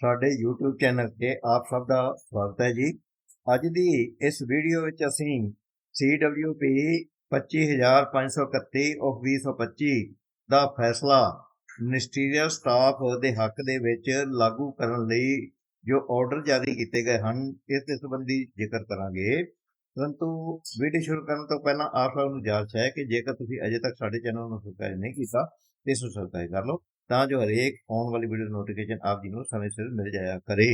ਸਾਡੇ YouTube channel ਤੇ ਆਪ ਸਭ ਦਾ ਸਵਾਗਤ ਹੈ ਜੀ। ਅੱਜ ਦੀ ਇਸ ਵੀਡੀਓ ਵਿੱਚ ਅਸੀਂ CWP 25531 of 2025 ਦਾ ਫੈਸਲਾ ਮਿਨਿਸਟਰੀਅਲ ਸਟਾਫ ਦੇ ਹੱਕ ਦੇ ਵਿੱਚ ਲਾਗੂ ਕਰਨ ਲਈ ਜੋ ਆਰਡਰ ਜਾਰੀ ਕੀਤੇ ਗਏ ਹਨ, ਇਸ ਦੇ ਸੰਬੰਧੀ ਜ਼ਿਕਰ ਕਰਾਂਗੇ। ਪਰੰਤੂ ਵੀਡੀਓ ਸ਼ੁਰੂ ਕਰਨ ਤੋਂ ਪਹਿਲਾਂ ਆਪ ਸਭ ਨੂੰ ਗੁਜ਼ਾਰਿਸ਼ ਹੈ ਕਿ ਜੇਕਰ ਤੁਸੀਂ ਅਜੇ ਤੱਕ ਸਾਡੇ ਚੈਨਲ ਨੂੰ ਸਬਸਕ੍ਰਾਈਬ ਨਹੀਂ ਕੀਤਾ ਤੇ ਇਸ ਨੂੰ ਸਬਸਕ੍ਰਾਈਬ ਕਰ ਲਓ। ਤਾਂ ਜੋ ਹਰੇਕ ਆਉਣ ਵਾਲੀ ਵੀਡੀਓ ਨੋਟੀਫਿਕੇਸ਼ਨ ਆਪ ਜੀ ਨੂੰ ਸਮੇਂ ਸਿਰ ਮਿਲ ਜਾਇਆ ਕਰੇ।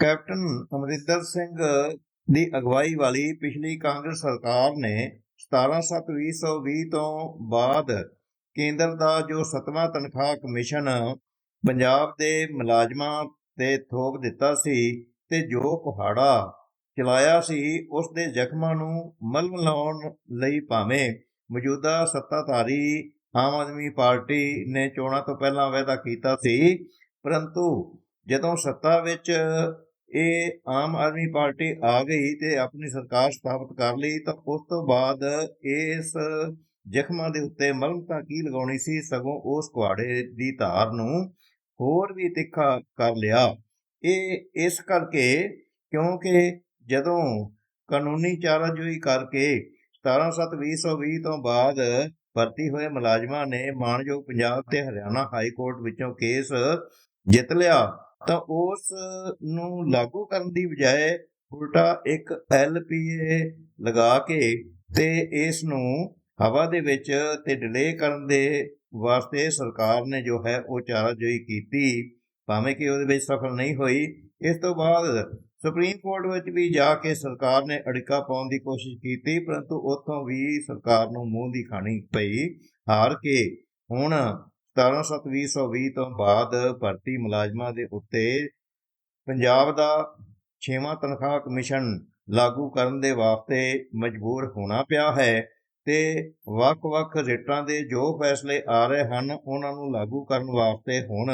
ਕੈਪਟਨ ਅਮਰਿੰਦਰ ਸਿੰਘ ਦੀ ਅਗਵਾਈ ਵਾਲੀ ਪਿਛਲੀ ਕਾਂਗਰਸ ਸਰਕਾਰ ਨੇ 17/7/2020 ਤੋਂ ਬਾਅਦ ਕੇਂਦਰ ਦਾ ਜੋ ਸਤਵਾਂ ਤਨਖਾਹ ਕਮਿਸ਼ਨ ਪੰਜਾਬ ਦੇ ਮੁਲਾਜ਼ਮਾਂ ਤੇ ਥੋਪ ਦਿੱਤਾ ਸੀ ਤੇ ਜੋ ਕੁਹਾੜਾ ਚਲਾਇਆ ਸੀ, ਉਸ ਦੇ ਜ਼ਖਮਾਂ ਨੂੰ ਮਲਮ ਲਾਉਣ ਲਈ ਭਾਵੇਂ ਮੌਜੂਦਾ ਸੱਤਾਧਾਰੀ ਆਮ ਆਦਮੀ ਪਾਰਟੀ ਨੇ ਚੋਣਾਂ ਤੋਂ ਪਹਿਲਾਂ ਵਾਅਦਾ ਕੀਤਾ ਸੀ, ਪਰੰਤੂ ਜਦੋਂ ਸੱਤਾ ਵਿੱਚ ਇਹ ਆਮ ਆਦਮੀ ਪਾਰਟੀ ਆ ਗਈ ਤੇ ਆਪਣੀ ਸਰਕਾਰ ਸਥਾਪਿਤ ਕਰ ਲਈ, ਤਾਂ ਉਸ ਤੋਂ ਬਾਅਦ ਇਸ ਜ਼ਖਮਾਂ ਦੇ ਉੱਤੇ ਮਲਮ ਤਾਂ ਕੀ ਲਗਾਉਣੀ ਸੀ, ਸਗੋਂ ਉਸ ਕੁਹਾੜੇ ਦੀ ਧਾਰ ਨੂੰ ਹੋਰ ਵੀ ਤਿੱਖਾ ਕਰ ਲਿਆ। ਇਹ, ਇਸ ਕਰਕੇ ਕਿਉਂਕਿ ਜਦੋਂ ਕਾਨੂੰਨੀ ਚਾਰਾਜੋਈ ਕਰਕੇ 17/7/2020 ਤੋਂ ਬਾਅਦ ਭਰਤੀ ਹੋਏ ਮੁਲਾਜ਼ਮਾਂ ਨੇ ਮਾਨਯੋਗ ਪੰਜਾਬ ਤੇ ਹਰਿਆਣਾ ਹਾਈ ਕੋਰਟ ਵਿੱਚੋਂ ਕੇਸ ਜਿੱਤ ਲਿਆ, ਤਾਂ ਉਸ ਨੂੰ ਲਾਗੂ ਕਰਨ ਦੀ ਬਜਾਏ ਉਲਟਾ ਇੱਕ ਐਲਪੀਏ ਲਗਾ ਕੇ ਤੇ ਇਸ ਨੂੰ ਹਵਾ ਦੇ ਵਿੱਚ ਤੇ ਡਿਲੇ ਕਰਨ ਦੇ ਵਾਸਤੇ ਸਰਕਾਰ ਨੇ ਜੋ ਹੈ ਉਹ ਚਾਰਾਜੋਈ ਕੀਤੀ। ਭਾਵੇਂ ਕਿ ਉਹਦੇ ਵਿੱਚ ਸਫਲ ਨਹੀਂ ਹੋਈ, ਇਸ ਤੋਂ ਬਾਅਦ ਸੁਪਰੀਮ ਕੋਰਟ ਵਿੱਚ ਵੀ ਜਾ ਕੇ ਸਰਕਾਰ ਨੇ ਅੜਿਕਾ ਪਾਉਣ ਦੀ ਕੋਸ਼ਿਸ਼ ਕੀਤੀ, ਪਰੰਤੂ ਉੱਥੋਂ ਵੀ ਸਰਕਾਰ ਨੂੰ ਮੂੰਹ ਦੀ ਖਾਣੀ ਪਈ। ਹਾਰ ਕੇ ਹੁਣ 17/7/2020 ਤੋਂ ਬਾਅਦ ਭਰਤੀ ਮੁਲਾਜ਼ਮਾਂ ਦੇ ਉੱਤੇ ਪੰਜਾਬ ਦਾ 6ਵਾਂ ਤਨਖਾਹ ਕਮਿਸ਼ਨ ਲਾਗੂ ਕਰਨ ਦੇ ਵਾਸਤੇ ਮਜਬੂਰ ਹੋਣਾ ਪਿਆ ਹੈ ਤੇ ਵੱਖ-ਵੱਖ ਰੇਟਾਂ ਦੇ ਜੋ ਫੈਸਲੇ ਆ ਰਹੇ ਹਨ, ਉਹਨਾਂ ਨੂੰ ਲਾਗੂ ਕਰਨ ਵਾਸਤੇ ਹੁਣ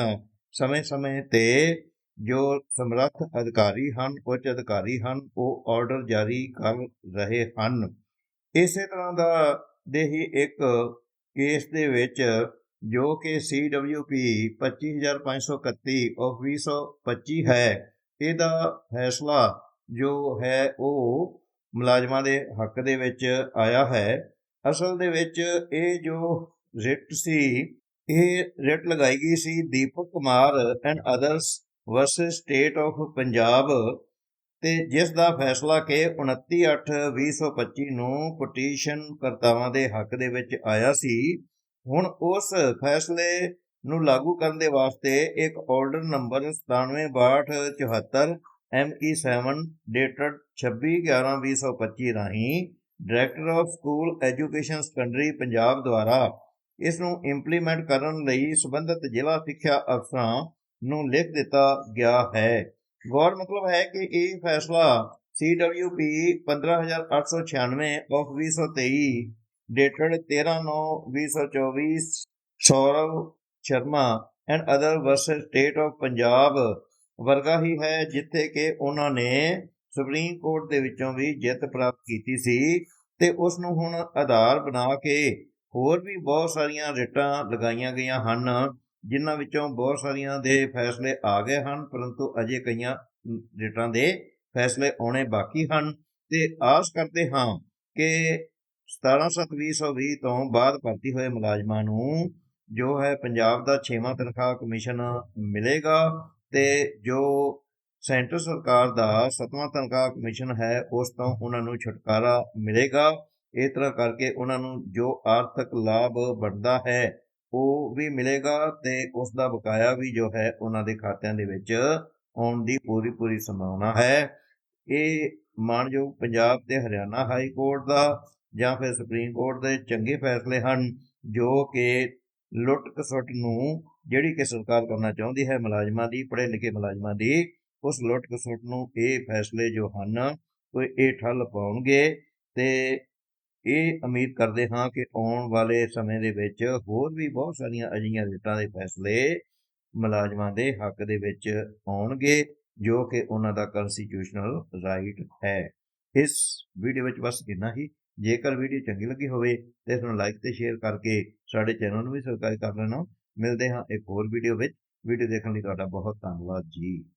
ਸਮੇਂ-ਸਮੇਂ ਤੇ ਜੋ ਸਮਰੱਥ ਅਧਿਕਾਰੀ ਹਨ, ਉੱਚ ਅਧਿਕਾਰੀ ਹਨ, ਉਹ ਆਰਡਰ ਜਾਰੀ ਕਰ ਰਹੇ ਹਨ। ਇਸੇ ਤਰ੍ਹਾਂ ਦਾ ਦੇ ਹੀ ਇੱਕ ਕੇਸ ਦੇ ਵਿੱਚ ਜੋ ਕਿ CWP 25531 of 2025 ਹੈ। ਇਹਦਾ ਫੈਸਲਾ ਜੋ ਹੈ, ਉਹ ਮੁਲਾਜ਼ਮਾਂ ਦੇ ਹੱਕ ਦੇ ਵਿੱਚ ਆਇਆ ਹੈ। ਅਸਲ ਦੇ ਵਿੱਚ ਇਹ ਜੋ ਰਿਟ ਸੀ ਇਹ ਰਿਟ ਲਗਾਈ ਗਈ ਸੀ Deepak Kumar and others versus state of Punjab ਤੇ ਜਿਸ ਦਾ ਫੈਸਲਾ ਕਿ 29/8/2025 ਨੂੰ ਪਟੀਸ਼ਨ ਕਰਤਾਵਾਂ ਦੇ ਹੱਕ ਦੇ ਵਿੱਚ ਆਇਆ ਸੀ, ਹੁਣ ਉਸ ਫੈਸਲੇ ਨੂੰ ਲਾਗੂ ਕਰਨ ਦੇ ਵਾਸਤੇ ਇੱਕ ਆਰਡਰ ਨੰਬਰ 976274 ME7 ਡੇਟਡ 26/11/2025 ਰਾਹੀਂ director of school education secondary Punjab ਦੁਆਰਾ ਇਸ ਨੂੰ ਇੰਪਲੀਮੈਂਟ ਕਰਨ ਲਈ ਸੰਬੰਧਿਤ ਜ਼ਿਲ੍ਹਾ ਸਿੱਖਿਆ ਅਫਸਰਾਂ ਨੂੰ ਲਿਖ ਦਿੱਤਾ ਗਿਆ ਹੈ। ਗੌਰ ਮਤਲਬ ਹੈ ਕਿ ਇਹ ਫੈਸਲਾ CWP 15896 of 2023 dated 13/9/2024 Saurav Sharma and other versus state of Punjab ਵਰਗਾ ਹੀ ਹੈ, ਜਿੱਥੇ ਕਿ ਉਹਨਾਂ ਨੇ ਸੁਪਰੀਮ ਕੋਰਟ ਦੇ ਵਿੱਚੋਂ ਵੀ ਜਿੱਤ ਪ੍ਰਾਪਤ ਕੀਤੀ ਸੀ ਤੇ ਉਸ ਨੂੰ ਹੁਣ ਆਧਾਰ ਬਣਾ ਕੇ ਹੋਰ ਵੀ ਬਹੁਤ ਸਾਰੀਆਂ ਰਿਟਾਂ ਲਗਾਈਆਂ ਗਈਆਂ ਹਨ, ਜਿਨ੍ਹਾਂ ਵਿੱਚੋਂ ਬਹੁਤ ਸਾਰੀਆਂ ਦੇ ਫੈਸਲੇ ਆ ਗਏ ਹਨ, ਪਰੰਤੂ ਅਜੇ ਕਈਆਂ ਰਿਟਾਂ ਦੇ ਫੈਸਲੇ ਆਉਣੇ ਬਾਕੀ ਹਨ। ਤੇ ਆਸ ਕਰਦੇ ਹਾਂ ਕਿ 17/7/2020 ਤੋਂ ਬਾਅਦ ਭਰਤੀ ਹੋਏ ਮੁਲਾਜ਼ਮਾਂ ਨੂੰ ਜੋ ਹੈ ਪੰਜਾਬ ਦਾ 6ਵਾਂ ਤਨਖਾਹ ਕਮਿਸ਼ਨ ਮਿਲੇਗਾ ਤੇ ਜੋ ਸੈਂਟਰ ਸਰਕਾਰ ਦਾ 7ਵਾਂ ਤਨਖਾਹ ਕਮਿਸ਼ਨ ਹੈ, ਉਸ ਤੋਂ ਉਹਨਾਂ ਨੂੰ ਛੁਟਕਾਰਾ ਮਿਲੇਗਾ। ਇਸ ਤਰ੍ਹਾਂ ਕਰਕੇ ਉਹਨਾਂ ਨੂੰ ਜੋ ਆਰਥਿਕ ਲਾਭ ਬਣਦਾ ਹੈ, ਉਹ ਵੀ ਮਿਲੇਗਾ ਤੇ ਉਸ ਦਾ ਬਕਾਇਆ ਵੀ ਜੋ ਹੈ ਉਹਨਾਂ ਦੇ ਖਾਤਿਆਂ ਦੇ ਵਿੱਚ ਆਉਣ ਦੀ ਪੂਰੀ ਪੂਰੀ ਸੰਭਾਵਨਾ ਹੈ। ਇਹ ਮਾਨਯੋਗ ਪੰਜਾਬ ਤੇ ਹਰਿਆਣਾ ਹਾਈ ਕੋਰਟ ਦਾ ਜਾਂ ਫਿਰ ਸੁਪਰੀਮ ਕੋਰਟ ਦੇ ਚੰਗੇ ਫੈਸਲੇ ਹਨ, ਜੋ ਕਿ ਲੁੱਟ ਕਸੁੱਟ ਨੂੰ ਜਿਹੜੀ ਕਿ ਸਰਕਾਰ ਕਰਨਾ ਚਾਹੁੰਦੀ ਹੈ ਮੁਲਾਜ਼ਮਾਂ ਦੀ ਪੜ੍ਹੇ ਲਿਖੇ ਮੁਲਾਜ਼ਮਾਂ ਦੀ, ਉਸ ਲੁੱਟ ਕਸੁੱਟ ਨੂੰ ਇਹ ਫੈਸਲੇ ਜੋ ਹਨ, ਕੋਈ ਇਹ ਠੱਲ ਪਾਉਣਗੇ ਤੇ ਇਹ ਉਮੀਦ ਕਰਦੇ ਹਾਂ ਕਿ ਆਉਣ ਵਾਲੇ ਸਮੇਂ ਦੇ ਵਿੱਚ ਹੋਰ ਵੀ ਬਹੁਤ ਸਾਰੀਆਂ ਅਜਿਹੀਆਂ ਰਿਟਾਂ ਦੇ ਫੈਸਲੇ ਮੁਲਾਜ਼ਮਾਂ ਦੇ ਹੱਕ ਦੇ ਵਿੱਚ ਆਉਣਗੇ, ਜੋ ਕਿ ਉਹਨਾਂ ਦਾ ਕਨਸਟੀਟਿਊਸ਼ਨਲ ਰਾਈਟ ਹੈ। ਇਸ ਵੀਡੀਓ ਵਿੱਚ ਬਸ ਇੰਨਾ ਹੀ। ਜੇਕਰ ਵੀਡੀਓ ਚੰਗੀ ਲੱਗੀ ਹੋਵੇ ਤੇ ਇਸ ਨੂੰ ਲਾਈਕ ਤੇ ਸ਼ੇਅਰ ਕਰਕੇ ਸਾਡੇ ਚੈਨਲ ਨੂੰ ਵੀ ਸਬਸਕ੍ਰਾਈਬ ਕਰ ਲੈਣਾ। ਮਿਲਦੇ ਹਾਂ ਇੱਕ ਹੋਰ ਵੀਡੀਓ ਵਿੱਚ। ਵੀਡੀਓ ਦੇਖਣ ਲਈ ਤੁਹਾਡਾ ਬਹੁਤ ਧੰਨਵਾਦ ਜੀ।